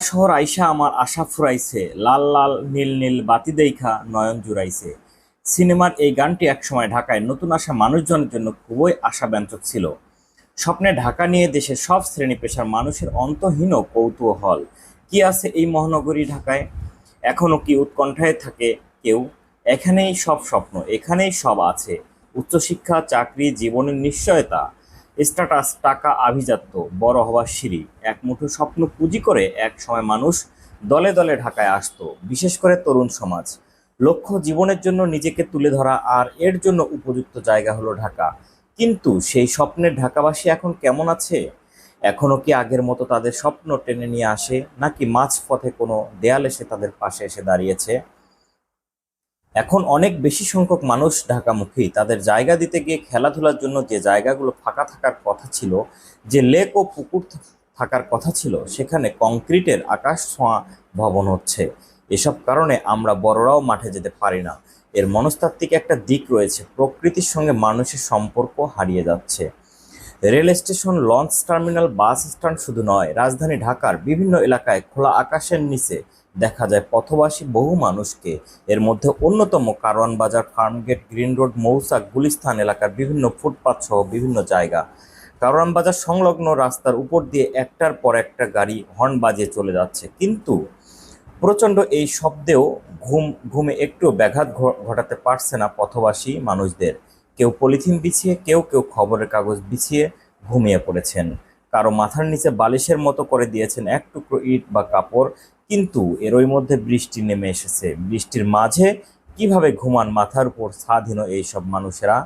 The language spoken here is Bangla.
শহর আইসা আমার আশা ফুরাইছে, লাল লাল, নীল নীল বাতি দেইখা নয়ন জুড়াইছে। সিনেমার এই গানটি একসময় ঢাকায় নতুন আসা মানুষজনের জন্য খুবই আশাব্যঞ্জক ছিল। স্বপ্নে ঢাকা নিয়ে দেশের সব শ্রেণি পেশার মানুষের অন্তহীন কৌতূহল। কি আছে এই মহানগরী ঢাকায়? এখনও কি উৎকণ্ঠায় থাকে কেউ? এখানেই সব স্বপ্ন, এখানেই সব আছে। উচ্চশিক্ষা, চাকরি, জীবনের নিশ্চয়তা। স্ট্যাটাস টাকা আভিজাত্য, বড় হওয়ার সিঁড়ি। এক মুঠো স্বপ্ন পুঁজি করে এক সময় মানুষ দলে দলে ঢাকায় আসতো, বিশেষ করে তরুণ সমাজ। লক্ষ্য জীবনের জন্য নিজেকে তুলে ধরা আর এর জন্য উপযুক্ত জায়গা হলো ঢাকা। কিন্তু সেই স্বপ্নের ঢাকাবাসী এখন কেমন আছে? এখনও কি আগের মতো তাদের স্বপ্ন টেনে নিয়ে আসে, নাকি মাঝ পথে কোনো দেয়াল এসে তাদের পাশে এসে দাঁড়িয়েছে? এখন অনেক বেশি সংখ্যক মানুষ ঢাকামুখী। তাদের জায়গা দিতে গিয়ে খেলাধুলার জন্য যে জায়গাগুলো ফাঁকা থাকার কথা ছিল, যে লেক ও পুকুর থাকার কথা ছিল, সেখানে কংক্রিটের আকাশ ছোঁয়া ভবন হচ্ছে। এসব কারণে আমরা বড়রাও মাঠে যেতে পারি না। এর মনস্তাত্ত্বিক একটা দিক রয়েছে, প্রকৃতির সঙ্গে মানুষের সম্পর্ক হারিয়ে যাচ্ছে। Rail station, launch terminal, bus stand শুধু নয়, রাজধানী ঢাকার বিভিন্ন এলাকায় খোলা আকাশের নিচে দেখা যায় পথবাসী বহু মানুষকে। এর মধ্যে অন্যতম কারওয়ান বাজার, ফার্মগেট, গ্রিন রোড মৌসাক গুলিস্তান এলাকার বিভিন্ন ফুটপাত সহ বিভিন্ন জায়গা। কারওয়ান বাজার সংলগ্ন রাস্তার উপর দিয়ে একটার পর একটা গাড়ি হর্ন বাজিয়ে চলে যাচ্ছে। কিন্তু প্রচণ্ড এই শব্দেও ঘুম, ঘুমে একটু ব্যাঘাত ঘটাতে পারছে না পথবাসী মানুষদের। কেউ পলিথিন বিছিয়ে, কেউ কেউ খবরের কাগজ বিছিয়ে ঘুমিয়ে পড়েছেন। কারও মাথার নিচে বালিশের মতো করে দিয়েছেন এক টুকরো ইট বা কাপড়, কিন্তু এরই মধ্যে বৃষ্টি নেমে এসেছে। বৃষ্টির মাঝে কীভাবে ঘুমান মাথার উপর স্বাধীন এইসব মানুষেরা?